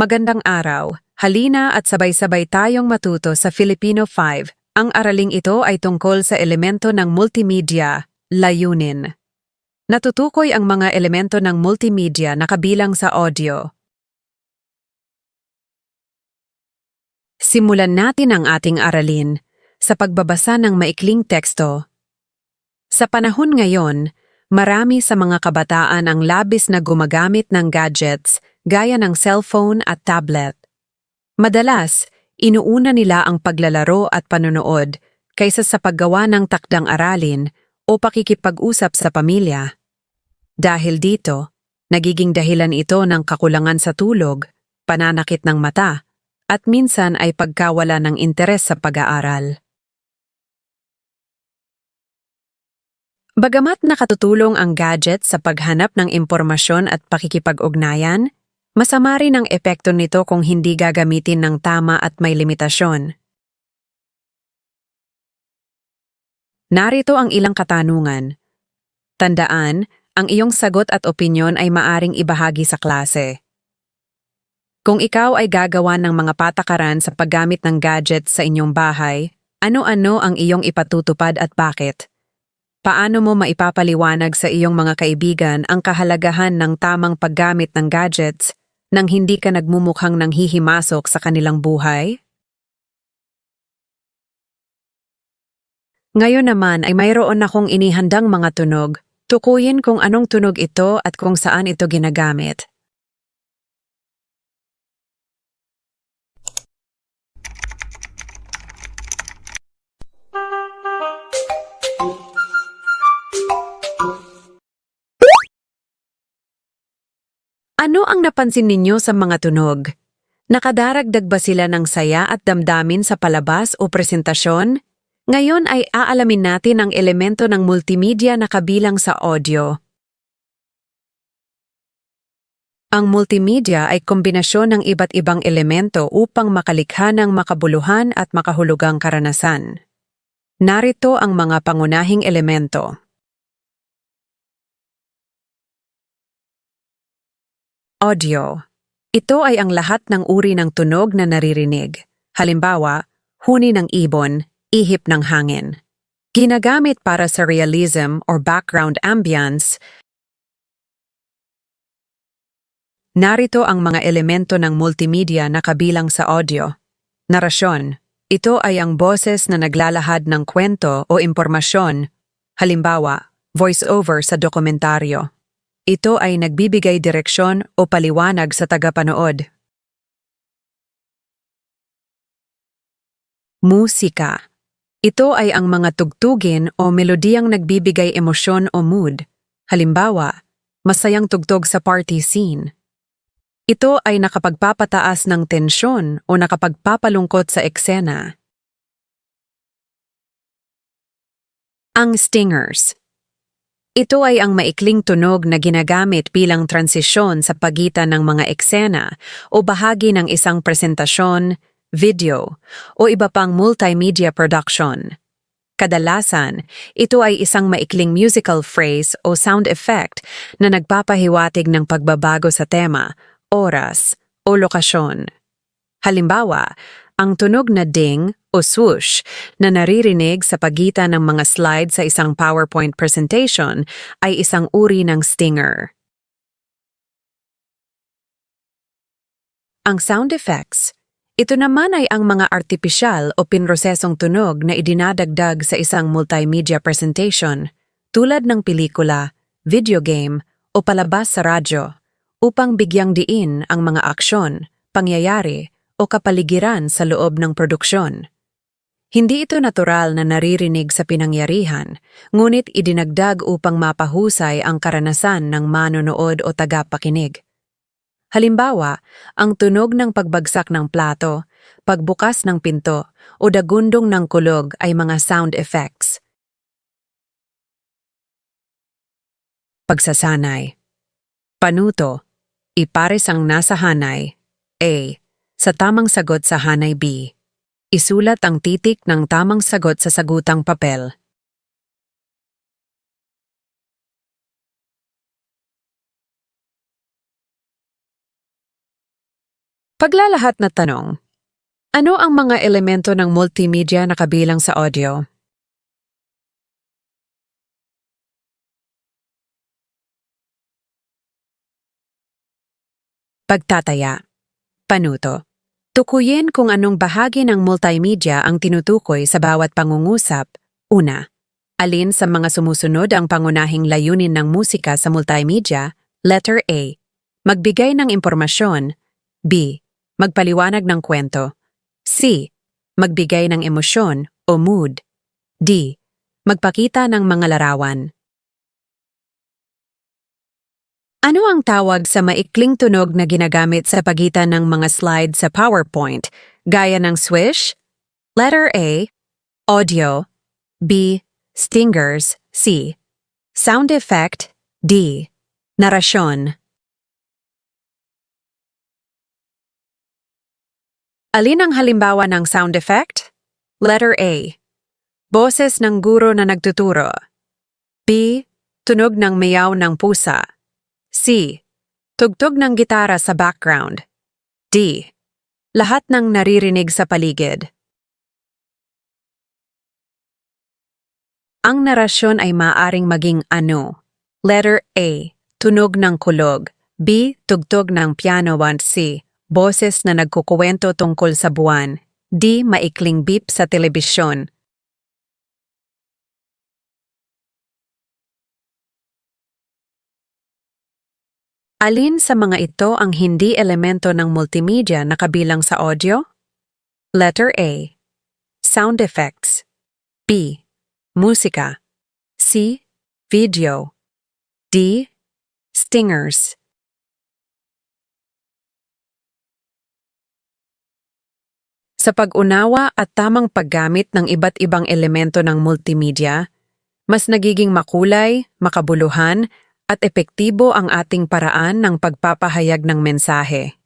Magandang araw. Halina at sabay-sabay tayong matuto sa Filipino 5. Ang araling ito ay tungkol sa elemento ng multimedia, layunin. Natutukoy ang mga elemento ng multimedia na kabilang sa audio. Simulan natin ang ating aralin sa pagbabasa ng maikling teksto. Sa panahon ngayon, marami sa mga kabataan ang labis na gumagamit ng gadgets gaya ng cellphone at tablet. Madalas, inuuna nila ang paglalaro at panonood kaysa sa paggawa ng takdang aralin o pakikipag-usap sa pamilya. Dahil dito, nagiging dahilan ito ng kakulangan sa tulog, pananakit ng mata, at minsan ay pagkawala ng interes sa pag-aaral. Bagamat nakatutulong ang gadget sa paghanap ng impormasyon at pakikipag-ugnayan, masama rin ang epekto nito kung hindi gagamitin ng tama at may limitasyon. Narito ang ilang katanungan. Tandaan, ang iyong sagot at opinyon ay maaring ibahagi sa klase. Kung ikaw ay gagawa ng mga patakaran sa paggamit ng gadgets sa inyong bahay, ano-ano ang iyong ipatutupad at bakit? Paano mo maipapaliwanag sa iyong mga kaibigan ang kahalagahan ng tamang paggamit ng gadgets nang hindi ka nagmumukhang nang hihimasok sa kanilang buhay? Ngayon naman ay mayroon akong inihandang mga tunog Tukuyin kung anong tunog ito at kung saan ito ginagamit. Ano ang napansin ninyo sa mga tunog? Nakadaragdag ba sila ng saya at damdamin sa palabas o presentasyon? Ngayon ay aalamin natin ang elemento ng multimedia na kabilang sa audio. Ang multimedia ay kombinasyon ng iba't ibang elemento upang makalikha ng makabuluhan at makahulugang karanasan. Narito ang mga pangunahing elemento. Audio. Ito ay ang lahat ng uri ng tunog na naririnig. Halimbawa, huni ng ibon, ihip ng hangin. Ginagamit para sa realism or background ambience. Narito ang mga elemento ng multimedia na kabilang sa audio. Narasyon. Ito ay ang boses na naglalahad ng kwento o impormasyon, halimbawa, voice-over sa dokumentaryo. Ito ay nagbibigay direksyon o paliwanag sa tagapanood. Musika Ito ay ang mga tugtugin o melodiyang nagbibigay emosyon o mood. Halimbawa, masayang tugtog sa party scene. Ito ay nakapagpapataas ng tensyon o nakapagpapalungkot sa eksena. Ang stingers ito ay ang maikling tunog na ginagamit bilang transisyon sa pagitan ng mga eksena o bahagi ng isang presentasyon, video, o iba pang multimedia production. Kadalasan, ito ay isang maikling musical phrase o sound effect na nagpapahiwatig ng pagbabago sa tema, oras, o lokasyon. Halimbawa, ang tunog na ding o swoosh na naririnig sa pagitan ng mga slide sa isang PowerPoint presentation ay isang uri ng stinger. Ang sound effects ito naman ay ang mga artipisyal o pinrosesong tunog na idinadagdag sa isang multimedia presentation tulad ng pelikula, video game o palabas sa radyo upang bigyang diin ang mga aksyon, pangyayari o kapaligiran sa loob ng produksyon. Hindi ito natural na naririnig sa pinangyarihan, ngunit idinagdag upang mapahusay ang karanasan ng manonood o tagapakinig. Halimbawa, ang tunog ng pagbagsak ng plato, pagbukas ng pinto, o dagundong ng kulog ay mga sound effects. Pagsasanay Panuto Ipares ang nasa hanay A sa tamang sagot sa Hanay B. Isulat ang titik ng tamang sagot sa sagutang papel. Paglalahat na tanong. Ano ang mga elemento ng multimedia na kabilang sa audio? Pagtataya. Panuto. Tukuyin kung anong bahagi ng multimedia ang tinutukoy sa bawat pangungusap. Una, alin sa mga sumusunod ang pangunahing layunin ng musika sa multimedia? Letter A. Magbigay ng impormasyon. B. Magpaliwanag ng kwento. C. Magbigay ng emosyon o mood. D. Magpakita ng mga larawan. Ano ang tawag sa maikling tunog na ginagamit sa pagitan ng mga slide sa PowerPoint, gaya ng swish? Letter A. Audio. B. Stingers. C. Sound effect. D. Narasyon. Alin ang halimbawa ng sound effect? Letter A. Boses ng guro na nagtuturo. B. Tunog ng meow ng pusa. C. Tugtog ng gitara sa background. D. Lahat ng naririnig sa paligid. Ang narasyon ay maaring maging ano? Letter A. Tunog ng kulog. B. Tugtog ng piano 1 C. Boses na nagkukuwento tungkol sa buwan. D. Maikling beep sa telebisyon. Alin sa mga ito ang hindi elemento ng multimedia na kabilang sa audio? Letter A. Sound effects. B. Musika. C. Video. D. Stingers. Sa pag-unawa at tamang paggamit ng iba't ibang elemento ng multimedia, mas nagiging makulay, makabuluhan, at epektibo ang ating paraan ng pagpapahayag ng mensahe.